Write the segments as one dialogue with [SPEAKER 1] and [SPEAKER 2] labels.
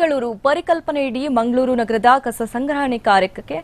[SPEAKER 1] ಬೆಂಗಳೂರು ಪರಿಕಲ್ಪನೆಯಡಿ ಮಂಗಳೂರು ನಗರದ ಕಸ ಸಂಗ್ರಹಣೆ ಕಾರ್ಯಕ್ಕೆ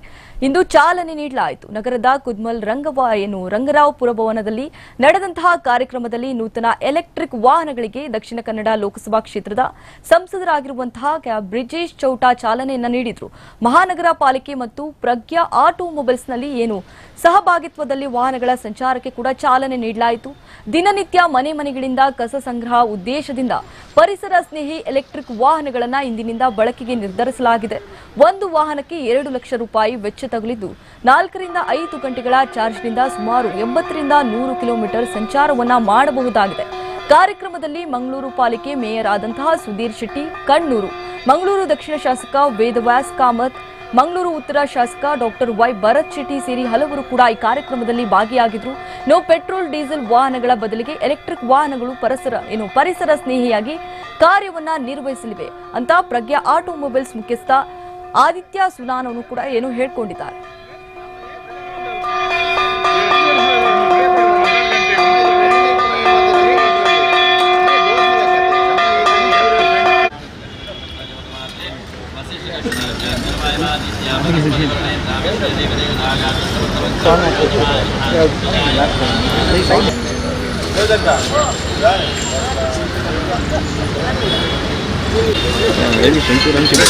[SPEAKER 1] ಇಂದು ಚಾಲನೆ ನೀಡಲಾಯಿತು. ನಗರದ ಕುದ್ಮಲ್ ರಂಗವ ರಂಗರಾವ್ ಪುರಭವನದಲ್ಲಿ ನಡೆದಂತಹ ಕಾರ್ಯಕ್ರಮದಲ್ಲಿ ನೂತನ ಎಲೆಕ್ಟ್ರಿಕ್ ವಾಹನಗಳಿಗೆ ದಕ್ಷಿಣ ಕನ್ನಡ ಲೋಕಸಭಾ ಕ್ಷೇತ್ರದ ಸಂಸದರಾಗಿರುವಂತಹ ಬ್ರಿಜೇಶ್ ಚೌಟಾ ಚಾಲನೆಯನ್ನ ನೀಡಿದರು. ಮಹಾನಗರ ಪಾಲಿಕೆ ಮತ್ತು ಪ್ರಜ್ಞಾ ಆಟೋಮೊಬೈಲ್ಸ್ನಲ್ಲಿ ಏನು ಸಹಭಾಗಿತ್ವದಲ್ಲಿ ವಾಹನಗಳ ಸಂಚಾರಕ್ಕೆ ಕೂಡ ಚಾಲನೆ ನೀಡಲಾಯಿತು. ದಿನನಿತ್ಯ ಮನೆ ಮನೆಗಳಿಂದ ಕಸ ಸಂಗ್ರಹ ಉದ್ದೇಶದಿಂದ ಪರಿಸರ ಸ್ನೇಹಿ ಎಲೆಕ್ಟ್ರಿಕ್ ವಾಹನಗಳನ್ನ ಇಂದಿನಿಂದ ಬಳಕೆಗೆ ನಿರ್ಧರಿಸಲಾಗಿದೆ. ಒಂದು ವಾಹನಕ್ಕೆ ಎರಡು ಲಕ್ಷ ರೂಪಾಯಿ ವೆಚ್ಚ ತಗುಲಿದ್ದು, ನಾಲ್ಕರಿಂದ ಐದು ಗಂಟೆಗಳ ಚಾರ್ಜ್ನಿಂದ ಸುಮಾರು ಎಂಬತ್ತರಿಂದ ನೂರು ಕಿಲೋಮೀಟರ್ ಸಂಚಾರವನ್ನ ಮಾಡಬಹುದಾಗಿದೆ. ಕಾರ್ಯಕ್ರಮದಲ್ಲಿ ಮಂಗಳೂರು ಪಾಲಿಕೆ ಮೇಯರ್ ಆದಂತಹ ಸುಧೀರ್ ಶೆಟ್ಟಿ, ಕಣ್ಣೂರು. ಮಂಗಳೂರು ದಕ್ಷಿಣ ಶಾಸಕ ವೇದವ್ಯಾಸ್ ಕಾಮತ್ ಮಂಗಳೂರು ಉತ್ತರ ಶಾಸಕ ಡಾಕ್ಟರ್ ವೈ ಭರತ್ ಶೆಟ್ಟಿ ಸೇರಿ ಹಲವರು ಕೂಡ ಈ ಕಾರ್ಯಕ್ರಮದಲ್ಲಿ ಭಾಗಿಯಾಗಿದ್ರು. ನೋ ಪೆಟ್ರೋಲ್, ಡೀಸೆಲ್ ವಾಹನಗಳ ಬದಲಿಗೆ ಎಲೆಕ್ಟ್ರಿಕ್ ವಾಹನಗಳು ಪರಿಸರ, ಏನು ಪರಿಸರ ಸ್ನೇಹಿಯಾಗಿ ಕಾರ್ಯವನ್ನ ನಿರ್ವಹಿಸಲಿವೆ ಅಂತ ಪ್ರಜ್ಞಾ ಆಟೋಮೊಬೈಲ್ಸ್ ಮುಖ್ಯಸ್ಥ ಆದಿತ್ಯ ಸುನಾನವನ್ನು ಕೂಡ ಏನು ಹೇಳ್ಕೊಂಡಿದ್ದಾರೆ.
[SPEAKER 2] ಎಲ್ಲಿ ಶಂಕರ್ ಅಂತಿದೆ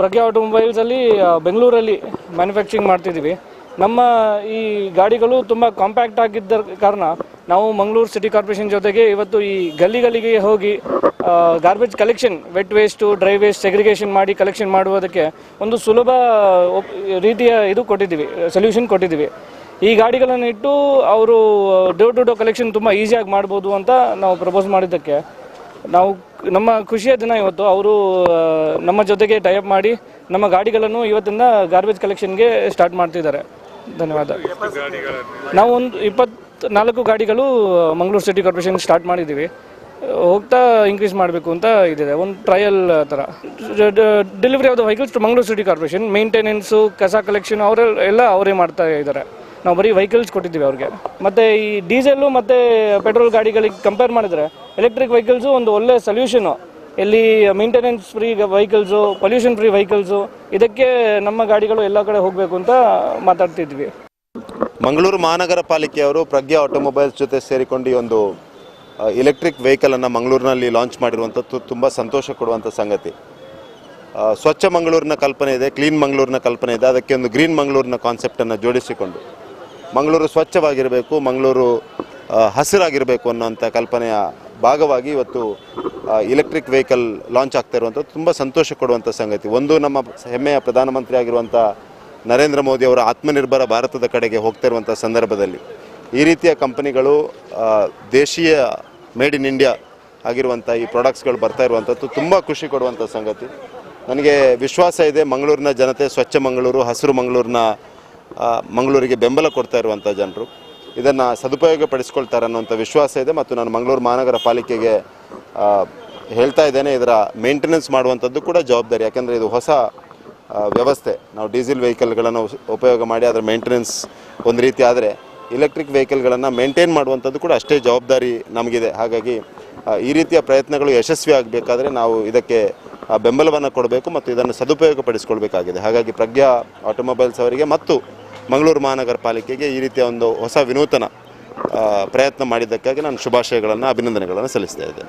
[SPEAKER 3] ಪ್ರಜ್ಞಾ ಆಟೋಮೊಬೈಲ್ಸ್ ಅಲ್ಲಿ ಬೆಂಗಳೂರಲ್ಲಿ ಮ್ಯಾನುಫ್ಯಾಕ್ಚರಿಂಗ್ ಮಾಡ್ತಿದ್ದೀವಿ. ನಮ್ಮ ಈ ಗಾಡಿಗಳು ತುಂಬ ಕಾಂಪ್ಯಾಕ್ಟ್ ಆಗಿದ್ದ ಕಾರಣ ನಾವು ಮಂಗಳೂರು ಸಿಟಿ ಕಾರ್ಪೊರೇಷನ್ ಜೊತೆಗೆ ಇವತ್ತು ಈ ಗಲ್ಲಿಗಳಿಗೆ ಗಲ್ಲಿಗೆ ಹೋಗಿ garbage collection wet waste dry waste segregation ಮಾಡಿ ಕಲೆಕ್ಷನ್ ಮಾಡುವುದಕ್ಕೆ ಒಂದು ಸುಲಭ ರೀತಿಯ ಇದು ಕೊಟ್ಟಿದ್ದೀವಿ ಸೊಲ್ಯೂಷನ್ ಕೊಟ್ಟಿದ್ದೀವಿ. ಈ ಗಾಡಿಗಳನ್ನು ಇಟ್ಟು ಅವರು ಡೋರ್ ಟು ಡೋರ್ ಕಲೆಕ್ಷನ್ ತುಂಬ ಈಸಿಯಾಗಿ ಮಾಡ್ಬೋದು ಅಂತ ನಾವು ಪ್ರಪೋಸ್ ಮಾಡಿದ್ದಕ್ಕೆ ನಾವು ನಮ್ಮ ಖುಷಿಯ ದಿನ ಇವತ್ತು. ಅವರು ನಮ್ಮ ಜೊತೆಗೆ ಟೈಅಪ್ ಮಾಡಿ ನಮ್ಮ ಗಾಡಿಗಳನ್ನು ಇವತ್ತಿಂದ ಗಾರ್ಬೇಜ್ ಕಲೆಕ್ಷನ್ಗೆ ಸ್ಟಾರ್ಟ್ ಮಾಡ್ತಿದ್ದಾರೆ. ಧನ್ಯವಾದ. ನಾವು ಒಂದು ಇಪ್ಪತ್ನಾಲ್ಕು ಗಾಡಿಗಳು ಮಂಗಳೂರು ಸಿಟಿ ಕಾರ್ಪೊರೇಷನ್ ಸ್ಟಾರ್ಟ್ ಮಾಡಿದ್ದೀವಿ. ಹೋಗ್ತಾ ಇನ್ಕ್ರೀಸ್ ಮಾಡಬೇಕು ಅಂತ ಇದಿದೆ. ಒಂದು ಟ್ರಯಲ್ ಥರ delivery of the vehicles to Mangaluru city corporation maintenance ಕಸ ಕಲೆಕ್ಷನ್ ಅವರೆಲ್ಲ ಎಲ್ಲ ಅವರೇ ಮಾಡ್ತಾ ಇದ್ದಾರೆ. ನಾವು ಬರೀ ವೆಹಿಕಲ್ಸ್ ಕೊಟ್ಟಿದ್ದೀವಿ ಅವ್ರಿಗೆ. ಮತ್ತು ಈ ಡೀಸೆಲ್ಲು ಮತ್ತು ಪೆಟ್ರೋಲ್ ಗಾಡಿಗಳಿಗೆ ಕಂಪೇರ್ ಮಾಡಿದರೆ ಎಲೆಕ್ಟ್ರಿಕ್ ವೆಹಿಕಲ್ಸು ಒಂದು ಒಳ್ಳೆ ಸೊಲ್ಯೂಷನು ಇಲ್ಲಿ maintenance free vehicles pollution free vehicles ಇದಕ್ಕೆ ನಮ್ಮ ಗಾಡಿಗಳು ಎಲ್ಲ ಕಡೆ ಹೋಗಬೇಕು ಅಂತ ಮಾತಾಡ್ತಿದ್ವಿ.
[SPEAKER 4] ಮಂಗಳೂರು ಮಹಾನಗರ ಪಾಲಿಕೆಯವರು ಪ್ರಜ್ಞಾ ಆಟೋಮೊಬೈಲ್ಸ್ ಜೊತೆ ಸೇರಿಕೊಂಡು ಒಂದು ಎಲೆಕ್ಟ್ರಿಕ್ ವೆಹಿಕಲನ್ನು ಮಂಗಳೂರಿನಲ್ಲಿ ಲಾಂಚ್ ಮಾಡಿರುವಂಥದ್ದು ತುಂಬ ಸಂತೋಷ ಕೊಡುವಂಥ ಸಂಗತಿ. ಸ್ವಚ್ಛ ಮಂಗಳೂರಿನ ಕಲ್ಪನೆ ಇದೆ ಕ್ಲೀನ್ ಮಂಗಳೂರಿನ ಕಲ್ಪನೆ ಇದೆ, ಅದಕ್ಕೆ ಒಂದು ಗ್ರೀನ್ ಮಂಗಳೂರಿನ ಕಾನ್ಸೆಪ್ಟನ್ನು ಜೋಡಿಸಿಕೊಂಡು. ಮಂಗಳೂರು ಸ್ವಚ್ಛವಾಗಿರಬೇಕು, ಮಂಗಳೂರು ಹಸಿರಾಗಿರಬೇಕು ಅನ್ನೋಂಥ ಕಲ್ಪನೆಯ ಭಾಗವಾಗಿ ಇವತ್ತು ಎಲೆಕ್ಟ್ರಿಕ್ ವೆಹಿಕಲ್ ಲಾಂಚ್ ಆಗ್ತಾ ಇರುವಂಥದ್ದು ತುಂಬ ಸಂತೋಷ ಕೊಡುವಂಥ ಸಂಗತಿ. ಒಂದು ನಮ್ಮ ಹೆಮ್ಮೆಯ ಪ್ರಧಾನಮಂತ್ರಿ ಆಗಿರುವಂಥ ನರೇಂದ್ರ ಮೋದಿ ಅವರ ಆತ್ಮನಿರ್ಭರ ಭಾರತದ ಕಡೆಗೆ ಹೋಗ್ತಾ ಇರುವಂಥ ಸಂದರ್ಭದಲ್ಲಿ ಈ ರೀತಿಯ ಕಂಪನಿಗಳು ದೇಶೀಯ ಮೇಡ್ ಇನ್ ಇಂಡಿಯಾ ಆಗಿರುವಂಥ ಈ ಪ್ರಾಡಕ್ಟ್ಸ್ಗಳು ಬರ್ತಾ ಇರುವಂಥದ್ದು ತುಂಬ ಖುಷಿ ಕೊಡುವಂಥ ಸಂಗತಿ. ನನಗೆ ವಿಶ್ವಾಸ ಇದೆ, ಮಂಗಳೂರಿನ ಜನತೆ ಸ್ವಚ್ಛ ಮಂಗಳೂರು, ಹಸಿರು ಮಂಗಳೂರಿನ ಮಂಗಳೂರಿಗೆ ಬೆಂಬಲ ಕೊಡ್ತಾ ಇರುವಂಥ ಜನರು. ಇದನ್ನು ಸದುಪಯೋಗ ಪಡಿಸ್ಕೊಳ್ತಾರೆ ಅನ್ನುವಂಥ ವಿಶ್ವಾಸ ಇದೆ ಮತ್ತು ನಾನು ಮಂಗಳೂರು ಮಹಾನಗರ ಪಾಲಿಕೆಗೆ ಹೇಳ್ತಾ ಇದ್ದೇನೆ ಇದರ ಮೇಂಟೆನೆನ್ಸ್ ಮಾಡುವಂಥದ್ದು ಕೂಡ ಜವಾಬ್ದಾರಿ. ಯಾಕೆಂದರೆ ಇದು ಹೊಸ ವ್ಯವಸ್ಥೆ. ನಾವು ಡೀಸೆಲ್ ವೆಹಿಕಲ್ಗಳನ್ನು ಉಪಯೋಗ ಮಾಡಿ ಅದರ ಮೇಂಟೆನೆನ್ಸ್ ಒಂದು ರೀತಿ ಆದರೆ ಎಲೆಕ್ಟ್ರಿಕ್ ವೆಹಿಕಲ್ಗಳನ್ನು ಮೇಂಟೈನ್ ಮಾಡುವಂಥದ್ದು ಕೂಡ ಅಷ್ಟೇ ಜವಾಬ್ದಾರಿ ನಮಗಿದೆ. ಹಾಗಾಗಿ ಈ ರೀತಿಯ ಪ್ರಯತ್ನಗಳು ಯಶಸ್ವಿ ಆಗಬೇಕಾದ್ರೆ ನಾವು ಇದಕ್ಕೆ ಬೆಂಬಲವನ್ನು ಕೊಡಬೇಕು ಮತ್ತು ಇದನ್ನು ಸದುಪಯೋಗ ಪಡಿಸ್ಕೊಳ್ಬೇಕಾಗಿದೆ ಹಾಗಾಗಿ ಪ್ರಜ್ಞಾ ಆಟೋಮೊಬೈಲ್ಸ್ ಅವರಿಗೆ ಮತ್ತು ಮಂಗಳೂರು ಮಹಾನಗರ ಪಾಲಿಕೆಗೆ ಈ ರೀತಿಯ ಒಂದು ಹೊಸ ವಿನೂತನ ಪ್ರಯತ್ನ ಮಾಡಿದ್ದಕ್ಕಾಗಿ ನಾನು ಶುಭಾಶಯಗಳನ್ನು ಅಭಿನಂದನೆಗಳನ್ನು ಸಲ್ಲಿಸ್ತಾ